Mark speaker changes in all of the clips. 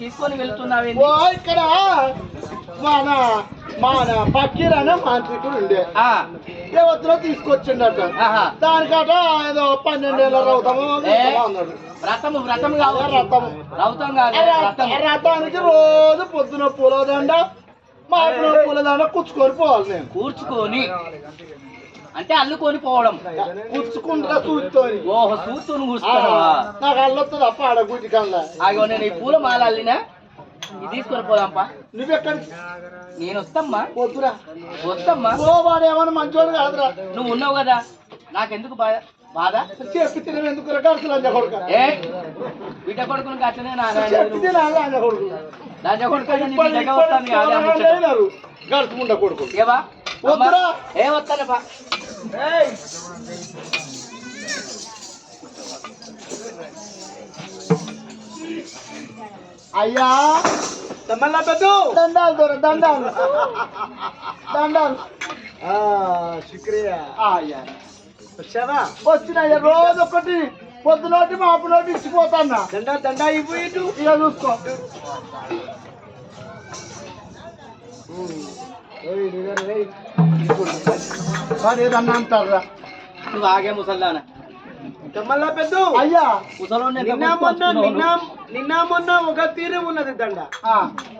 Speaker 1: తీసుకొని వెళ్తున్నావే
Speaker 2: ఓ ఇక్కడ మన మన పక్కీర్ అనే మాంత్రికుడు ఉండే. దేవతలో తీసుకొచ్చిండట. దానికట ఏదో పన్నెండేళ్ళ రౌతము? అన్నాడు.
Speaker 1: వ్రతము వ్రతం కాదు.
Speaker 2: రథం
Speaker 1: రౌతం కాదు
Speaker 2: రథానికి రోజు పొద్దున పూలదండ మాపున పూలదండ కుచ్చుకొని పోవాలి నేను.
Speaker 1: కూర్చుకొని. అంటే అల్లుకొని పోవడం
Speaker 2: కుచ్చుకుంటా చూస్తోని
Speaker 1: ఓహో సూతును కూర్చున్నావా
Speaker 2: నాకు అల్లొస్తుంది అప్ప ఆడ గుడి కల్లా
Speaker 1: ఆగో నేను ఈ పూల మాల అల్లినా? ఇది తీసుకొని పోదాంపా.
Speaker 2: నువ్వెక్కడికి?
Speaker 1: నేను వస్తామ్మా
Speaker 2: వద్దురా
Speaker 1: వస్తామ్మా
Speaker 2: ఓ వాడు ఏమన్నా మంచోడు కాదురా.
Speaker 1: నువ్వు ఉన్నావు కదా. నాకెందుకు బాధ బాధ?
Speaker 2: చెప్పి తిన ఎందుకు కొడుక.
Speaker 1: ఏ? బిడ్డ కొడుకుని నా
Speaker 2: కొడుకు.
Speaker 1: కొడుకు ఏవా
Speaker 2: వద్దురా.
Speaker 1: ఏ వస్తానప్పా
Speaker 2: అయ్యా.
Speaker 3: తమ్మల్లా పెద్దు?
Speaker 2: దండాలు దొర దండాలు. దండాలు.
Speaker 3: శుక్రియా.
Speaker 2: అయ్యా.
Speaker 3: వచ్చావా?
Speaker 2: వచ్చినాయ్యా రోజు ఒకటి పొద్దునోటి మాపునోటి ఇచ్చిపోతాన్నా.
Speaker 3: దండ దండ ఇటు.
Speaker 2: ఇక చూసుకో. ఏదన్నా అంటారా
Speaker 1: నువ్వు ఆగే ముసల్దానా.
Speaker 3: తమ్మల్లా పెద్దు?
Speaker 1: అయ్యా
Speaker 3: నిన్న మొన్న నిన్న? నిన్న మొన్న ఒక తీరు ఉన్నది దండ.
Speaker 2: ఆ,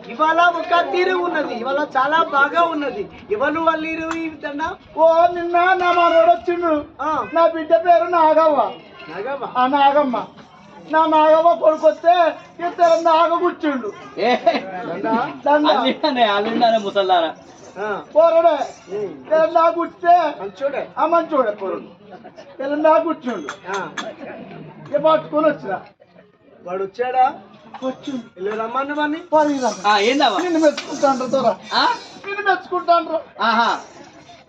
Speaker 3: ఇవాళ ఒక తీరు ఉన్నది. ఇవాళ చాలా బాగా ఉన్నది. ఎవరు వాళ్ళు దండ?
Speaker 2: ఓ నిన్న నా మనోడు వచ్చిండు.
Speaker 3: ఆ,
Speaker 2: నా బిడ్డ పేరు నాగవ్వ. ఆ నాగమ్మ. నా నాగవ్వ కొడుకు వస్తే ఇద్దరు నాగ కూర్చుండు
Speaker 1: ఏ
Speaker 2: పోరడే. నా కూర్చే
Speaker 3: మంచోడే.
Speaker 2: ఆ మంచోడే పోరడు. తెల్ల నా కూర్చుండు పట్టుకొని వచ్చిన.
Speaker 3: వాడు వచ్చాడా? ఇల్లు రమ్మను వాడిని
Speaker 2: పోనీరా.
Speaker 1: ఆ, ఏందవ్వా?
Speaker 2: నిన్ను మెచ్చుకుంటాండ్రు దొర
Speaker 1: ఆ?
Speaker 2: నిన్ను మెచ్చుకుంటాండ్రు.
Speaker 1: ఆహా.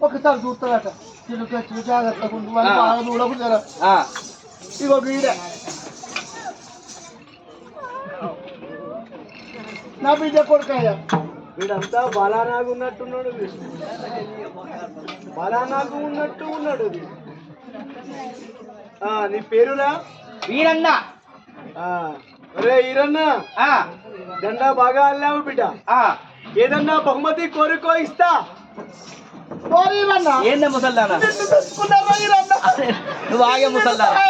Speaker 2: ఒకసారి చూస్తాడట చిలుక చిలుక జాగ్రత్తగా వాళ్ళు
Speaker 1: ఆ.
Speaker 2: బాగా చూడకు జర
Speaker 1: ఆ.
Speaker 2: ఇగో వీడే. నా బిడ్డ కొడుకయ్యా.
Speaker 3: వీడంతా బాలానాగు ఉన్నట్టున్నాడు. బాలానాగు ఉన్నట్టు ఉన్నాడు నీ పేరురా?
Speaker 1: వీరన్న.
Speaker 3: అరే ఈరన్న.
Speaker 1: ఆ,
Speaker 3: దండ బాగా అల్లావు బిడ్డ.
Speaker 1: ఆ.
Speaker 3: ఏదన్నా బహుమతి కోరుకో ఇస్తా.
Speaker 1: ఏందే ముసల్దానా? నువ్వు ఆగే ముసల్దానా?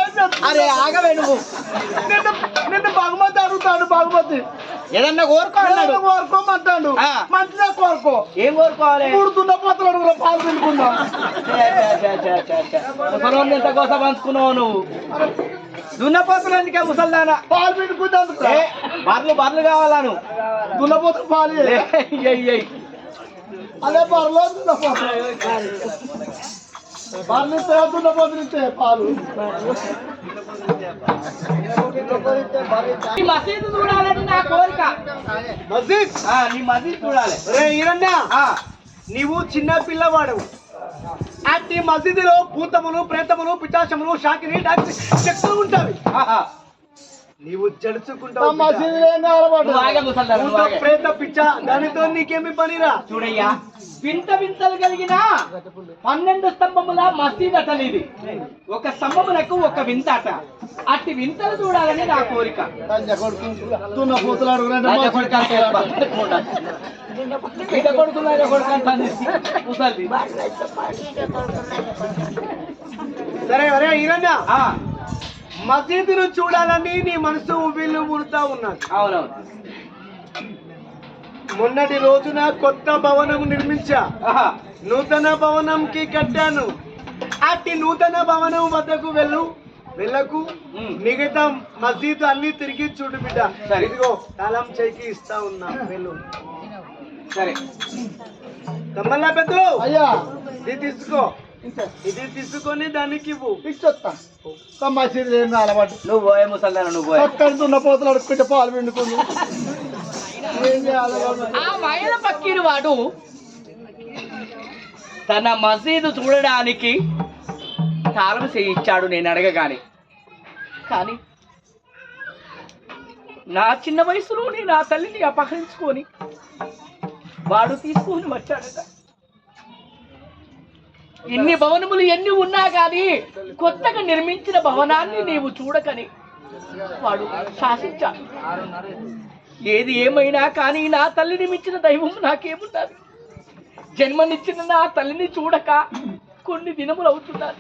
Speaker 1: అరే ఆగవే నువ్వు.
Speaker 2: నిన్ను నిన్ను బహుమతి అడుగుతాడు బహుమతి
Speaker 1: ఏదన్నా కోరుకో అన్నాడు.
Speaker 2: ఏదో కోరుకోమంటాడు. మంచిగా కోరుకో.
Speaker 1: ఏం కోరుకోవాలి?
Speaker 2: మూడు దున్న పోతలు అడుగులో పాలు
Speaker 1: ఛే. ముసలోడిని ఎంత కోస పంచుకున్నావు నువ్వు? దున్నపోతులు ఎందుకే ముసల్దానా?
Speaker 2: పాలు పిండుకుంటాను
Speaker 1: ఏ బర్లు బర్లు కావాలా నువ్వు?
Speaker 2: దున్నపోతులు పాలు
Speaker 1: ఎయ్.
Speaker 2: అదే బర్రెలు ఇస్తే దున్నపోతులు ఇస్తే పాలు
Speaker 1: నీ మసీదు చూడాలని నా కోరిక?
Speaker 3: మస్జిద్
Speaker 1: ఆ, నీ మసీదు చూడాలి.
Speaker 3: అరే ఈరన్న
Speaker 1: ఆ,
Speaker 3: నీవు చిన్న పిల్లవాడవు. అట్టి మసీదులో భూతములు ప్రేతములు పిచాచములు షాకిని డాక్టర్ శక్తులు ఉంటాయి.
Speaker 1: ఆహా.
Speaker 3: నీవు జడుచుకుంటావు. ప్రేత పిచ్చ దానితో నీకేమి పనిరా?
Speaker 1: చూడయ్యా. వింత వింతలు కలిగిన పన్నెండు స్తంభముల మసీద్ అటలు ఇది ఒక స్తంభమునకు ఒక వింత అట. అట్టి వింతలు చూడాలని నా కోరిక.
Speaker 2: కొడుకు.
Speaker 3: సరే అరే ఈరన్న.
Speaker 1: ఆ,
Speaker 3: మసీదును చూడాలని నీ మనసు వీళ్ళు ముడుతా ఉన్నది
Speaker 1: అవునవును.
Speaker 3: మొన్నటి రోజున కొత్త భవనం నిర్మించా.
Speaker 1: ఆహా.
Speaker 3: నూతన భవనంకి కట్టాను. అట్టి నూతన భవనం వద్దకు వెళ్ళు. వెళ్ళకు. మిగతా మసీదు అన్ని తిరిగి చూడు బిడ్డ. ఇదిగో తాళం చేయికి ఇస్తా ఉన్నా. వెళ్ళు.
Speaker 1: సరే.
Speaker 3: తమ్మల్లా పెద్ద
Speaker 2: అయ్యా.
Speaker 3: ఇది తీసుకో. ఇది తీసుకొని దానికి ఇవ్వు.
Speaker 2: ఇచ్చొస్తా ఆ మసీదులో ఏం కావాలన్నమాట
Speaker 1: నువ్వు పోయే. ముసల్దాన నువ్వు
Speaker 2: దున్నపోతులు అడుక్కుంటే పాలు పిండుకుంది. ఏం చేయాలి
Speaker 1: ఆ మైల పక్కీరు వాడు. తన మసీదు చూడడానికి తాళం చేయించాడు నేను అడగగానే. కానీ నా చిన్న వయసులోనే నా తల్లిని అపహరించుకొని వాడు తీసుకొని వచ్చాడట. ఇన్ని భవనములు ఎన్ని ఉన్నా కానీ కొత్తగా నిర్మించిన భవనాన్ని నీవు చూడకని వాడు శాసించాడు ఏది ఏమైనా కానీ నా తల్లిని మించిన దైవం నాకేమున్నది జన్మనిచ్చిన నా తల్లిని చూడక కొన్ని దినములు అవుతున్నారు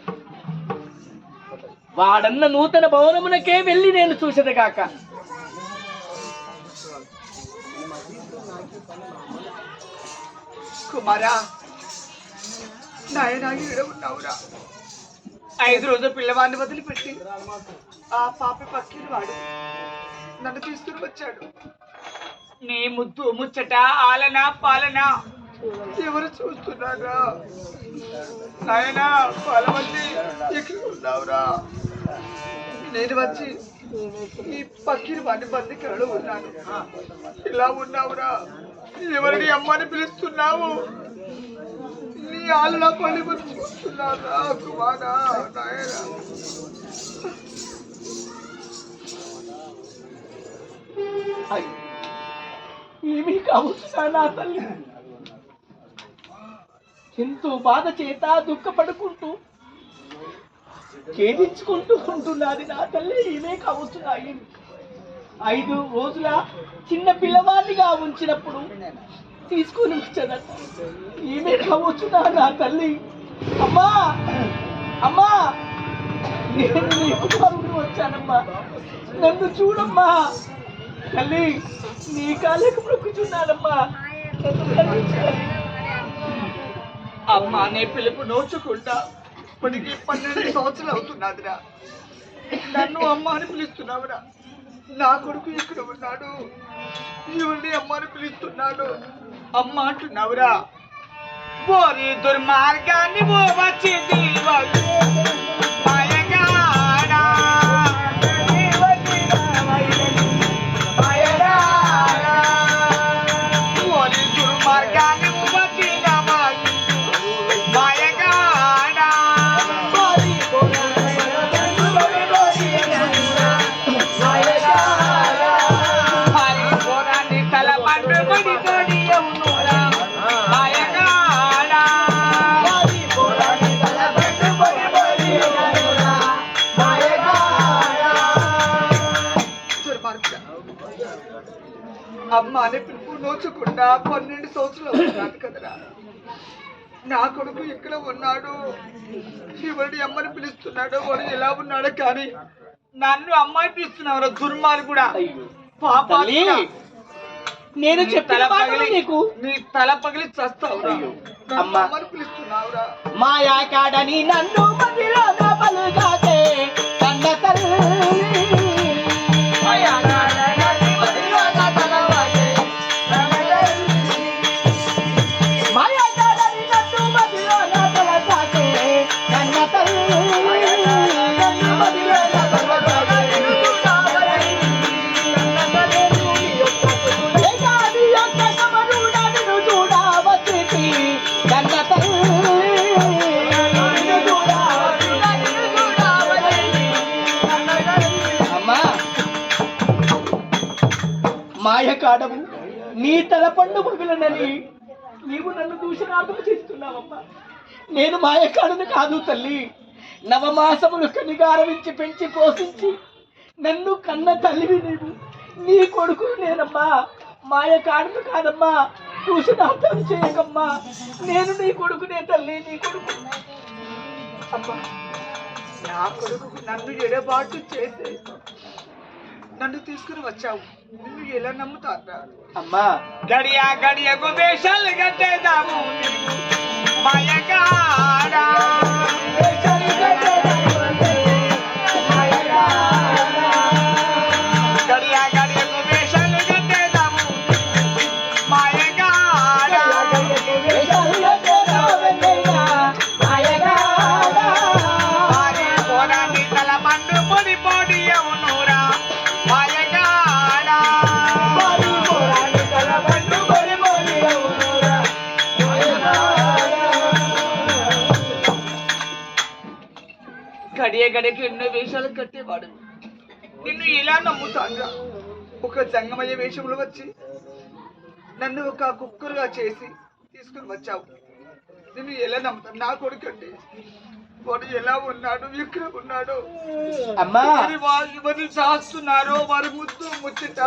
Speaker 1: వాడన్న నూతన భవనమునకే వెళ్ళి నేను చూసేది కాక.
Speaker 4: కుమారా నాయన ఉన్నావురా ఐదు రోజులు పిల్లవాడిని వదిలిపెట్టి ఆ పాప పక్కిన వాడు నన్ను తీసుకుని వచ్చాడు. నీ ముద్దు ముచ్చట ఆలన పాలన. ఎవరు చూస్తున్నారా నాయనా పాలమంది ఎక్కడ ఉన్నావురా? నేను వచ్చి ఈ పక్కిన వాడిని కళ్ళు ఉన్నాను. ఇలా ఉన్నావురా? ఎవరిని అమ్మని పిలుస్తున్నావు? ఆలుల పల్లి
Speaker 1: ఏమీ కావచ్చునా నా తల్లి. ఎంతో బాధ చేత దుఃఖపడుకుంటూ ఛేదించుకుంటూ ఉంటున్నది నా తల్లి. ఏమే కావచ్చున్నాయి ఐదు రోజుల చిన్న పిల్లవాడిగా ఉంచినప్పుడు తీసుకొని వచ్చాదట ఈమె కావచ్చునా నా తల్లి. అమ్మా! అమ్మా! నేను నీ కుమారుడు వచ్చానమ్మా. నన్ను చూడమ్మా. తల్లి నీ కాళ్ళకు మొక్కుచున్నానమ్మా.
Speaker 4: అమ్మా నే పిలుపు నోచుకుంటా. ఇప్పటికి పన్నెండు సంవత్సరాలు అవుతున్నాదిరా. నన్ను అమ్మ అని పిలుస్తున్నావురా. నా కొడుకు ఇక్కడ ఉన్నాడు. ఎవరిని అమ్మ అని పిలుస్తున్నాడు. అమ్మ అంటున్నావురా ఓరి దుర్మార్గాన్ని ఓ వచ్చి కదరా. నా కొడుకు ఎక్కడ ఉన్నాడు? శివుడి అమ్మని పిలుస్తున్నాడు. వాడు ఎలా ఉన్నాడు కానీ నన్ను అమ్మాయి పిలుస్తున్నావు దుర్మార్గుడా. కూడా.
Speaker 1: తల్లి నేను చెప్పిన నీకు.
Speaker 4: నీ తల పగిలి చస్తావు
Speaker 1: అయ్యో.
Speaker 4: నన్ను
Speaker 1: అమ్మా.
Speaker 4: అమ్మని పిలుస్తున్నావురా.
Speaker 1: మాయా కాడని నన్ను మదిలో పలుగాకే కాడము నీ తలపండు మగులనని నీవు నన్ను దూషణార్థం చేస్తున్నావమ్మా. నేను మాయకాడును కాదు తల్లి. నవమాసములు కనిగారవించి పెంచి పోషించి నన్ను కన్న తల్లివి నీవు. నీ కొడుకు నేనమ్మా. మాయకాడును కాదమ్మా. దూషణార్థం చేయకమ్మా. నేను నీ కొడుకునే తల్లి నీ కొడుకు.
Speaker 4: అమ్మా నా కొడుకు నన్ను ఎడబాటు చేసి నన్ను తీసుకుని వచ్చావు. నిన్ను ఎలా నమ్ముతారా
Speaker 1: అమ్మా.
Speaker 4: గడియా గడియకు వేషాలు కట్టేదాము. నీకు గడియ గడియకు ఎన్నో వేషాలు కట్టేవాడు. నిన్ను ఇలా నమ్ముతాను ఒక జంగమయ్య వేషంలో వచ్చి నన్ను ఒక కుక్కరుగా చేసి తీసుకుని వచ్చావు. నిన్ను ఎలా నమ్ముతాను నా కొడుకు అంటే వాడు ఎలా ఉన్నాడు? ఎక్కడ ఉన్నాడు?
Speaker 1: అమ్మా!
Speaker 4: మరి వారు ఎవరిని చేస్తున్నారు? వారి ముద్దు ముచ్చట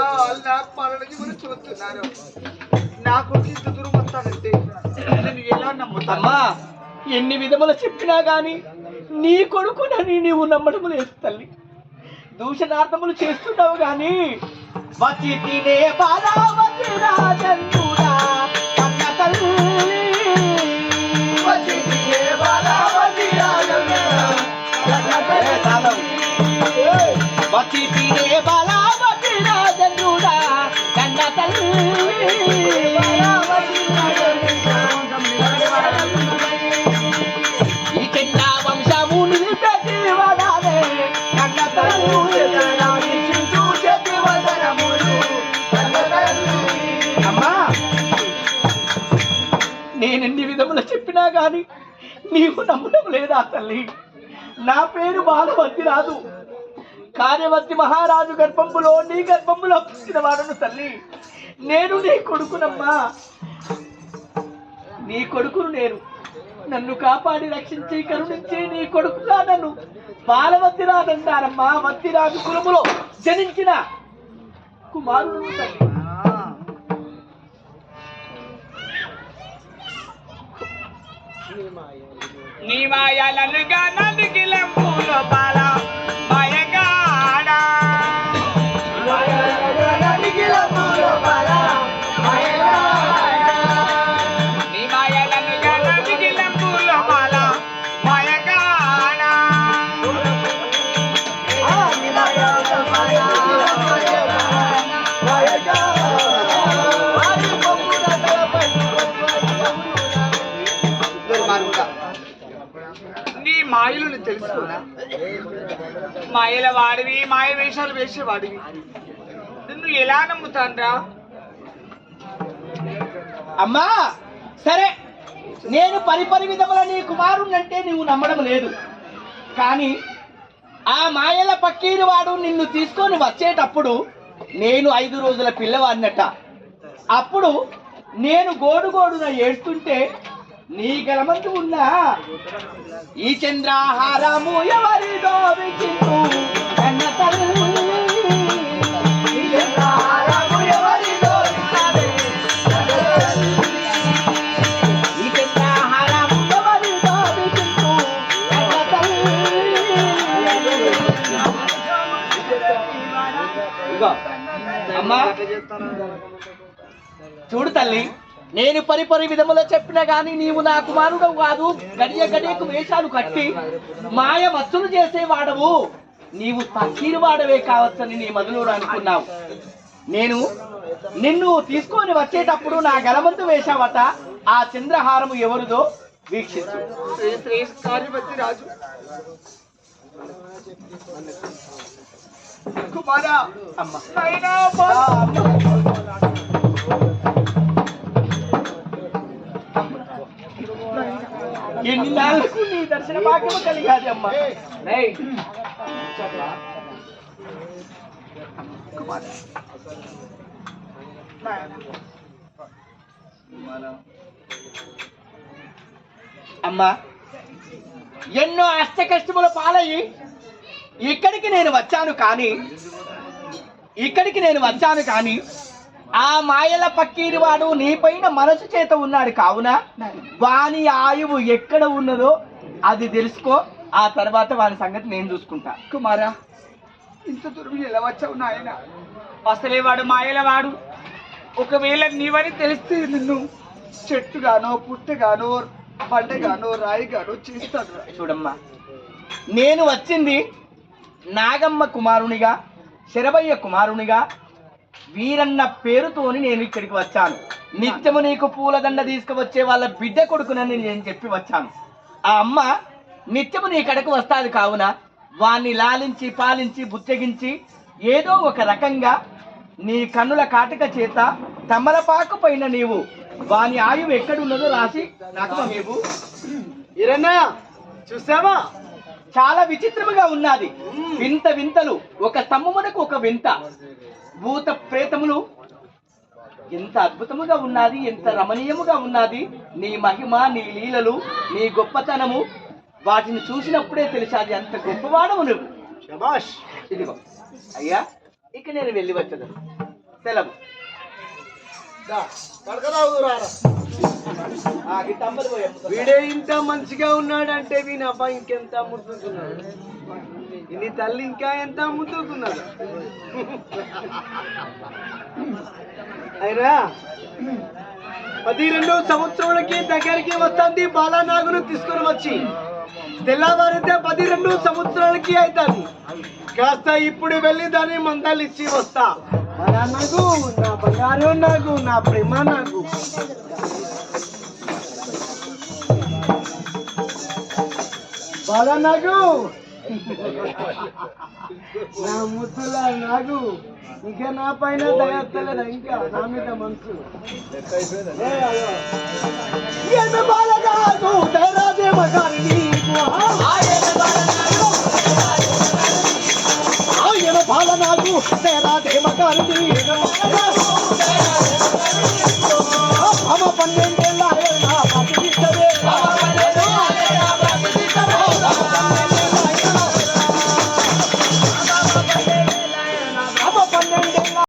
Speaker 4: నాకు పనులకి మరి చూస్తున్నారు? నా కొడుకు ఇంత దూరం వస్తానంటే నేను ఎలా నమ్ముతాను
Speaker 1: ఎన్ని విధములు చెప్పినా గాని నీ కొడుకునని నీవు నమ్మడం లేదు తల్లి దూషణార్థములు చేస్తున్నావు గాని వచ్చి తినే కన్న తల్లి. వచ్చి తినే తల్లి. వచ్చి తినే కన్న తల్లి. ఎన్ని విధములు చెప్పినా కానీ నీవు నమ్మడం లేదా తల్లి? నా పేరు బాలవతి రాదు. కార్యవర్తి మహారాజు గర్భంబులో నీ గర్భంబులో పుట్టిన వాడను తల్లి. నేను నీ కొడుకునమ్మా. నీ కొడుకును నేను. నన్ను కాపాడి రక్షించి కరుణించి నీ కొడుకుగా నన్ను బాలవతి రాదంటారమ్మా వత్తిరాజు కులములో జనించిన కుమారుడు తల్లి.
Speaker 4: నీ మాయలను నదిగిలంపులో బాల మాయల వాడివి మాయ వేషాలు వేసేవాడివి. నిన్ను ఎలా నమ్ముతాన్రా?
Speaker 1: అమ్మా సరే నేను పరిపరి విధముల నీ కుమారుణ్ణంటే నీవు నమ్మడం లేదు. కానీ ఆ మాయల పక్కీరు వాడు నిన్ను తీసుకొని వచ్చేటప్పుడు నేను ఐదు రోజుల పిల్లవాడినట. అప్పుడు నేను గోడు గోడున ఏడుస్తుంటే నీ గలమందు ఉన్నా. ఈ చంద్రాహారము ఎవరిదో విచింతు కన్న తల్లి. ఈ చంద్రహారము ఎవరిదో అమ్మా చూడు తల్లి. నేను పరిపరి విధములో చెప్పినా గాని నీవు నా కుమారుడు కాదు. గడియ గడియకు వేషాలు కట్టి మాయ మత్తులు చేసేవాడవు. నీవు తక్కీరు వాడవే కావచ్చని నీ మధులో అనుకున్నావు. నేను నిన్ను తీసుకొని వచ్చేటప్పుడు నా గలమంతు వేశావట ఆ చంద్రహారము ఎవరిదో వీక్షించు.
Speaker 4: రాజు. కుమారా
Speaker 1: అమ్మ. ఎన్ని నీ దర్శన భాగ్యము కలిగాది అమ్మ అమ్మా ఎన్నో అష్ట కష్టముల పాలయ్యి ఇక్కడికి నేను వచ్చాను కానీ ఇక్కడికి నేను వచ్చాను కానీ ఆ మాయల పక్కీరి వాడు నీపైన మనసు చేత ఉన్నాడు కావున వాని ఆయువు ఎక్కడ ఉన్నదో అది తెలుసుకో. ఆ తర్వాత వాని సంగతి నేను చూసుకుంటా.
Speaker 4: కుమారా ఇంత దూరం ఎలా వచ్చావు నాయన? అసలే వాడు మాయలవాడు? ఒకవేళ నీవని తెలిస్తే నిన్ను చెట్టుగానో పుట్టగానో బండగానో రాయిగానో చేస్తాడు
Speaker 1: చూడమ్మా నేను వచ్చింది నాగమ్మ కుమారునిగా శరభయ్య కుమారునిగా వీరన్న పేరుతోని నేను ఇక్కడికి వచ్చాను. నిత్యము నీకు పూలదండ తీసుకువచ్చే వాళ్ళ బిడ్డ కొడుకునని నేను చెప్పి వచ్చాను. ఆ అమ్మ నిత్యము నీ కడకు వస్తాది కావున వాణ్ణి లాలించి పాలించి బుచ్చగించి ఏదో ఒక రకంగా నీ కన్నుల కాటిక చేత తమలపాకు పైన నీవు వాని ఆయువు ఎక్కడున్నదో రాసి నాకు పంపు
Speaker 2: ఇరన్నా చూసావా?
Speaker 1: చాలా విచిత్రముగా ఉన్నది. వింత వింతలు. ఒక స్తంభమునకు ఒక వింత. భూత ప్రేతములు. ఎంత అద్భుతముగా ఉన్నది ఎంత రమణీయముగా ఉన్నది. నీ మహిమ నీ లీలలు నీ గొప్పతనము. వాటిని చూసినప్పుడే తెలిసాది అంత గొప్పవాడవు నువ్వు. ఇదిగో. అయ్యా ఇక నేను వెళ్ళి వచ్చదు సెలవు.
Speaker 3: వీడే ఇంత మంచిగా ఉన్నాడంటే వీని అబ్బాయి ఇంకెంత ముద్దుకున్నాడు నీ తల్లి ఇంకా ఎంత ముద్దుకున్నాడు అయినా పది రెండు సంవత్సరాలకి దగ్గరికి వస్తుంది బాలానాగును తీసుకొని వచ్చి. తెల్లవారితే పది రెండు సంవత్సరాలకి అవుతుంది. కాస్త ఇప్పుడు వెళ్ళి దాన్ని మందాలు ఇచ్చి వస్తా. నాకు నా బంగారం నాకు నా ప్రేమ నాకు బాధ నాకు నా ముసల నాకు ఇంకా నా పైన దయత్తలేదా ఇంకా? నా మీద మనసు. బాధ కాదు దయరాజే మగారి నీకు. నాగు, దయరాజే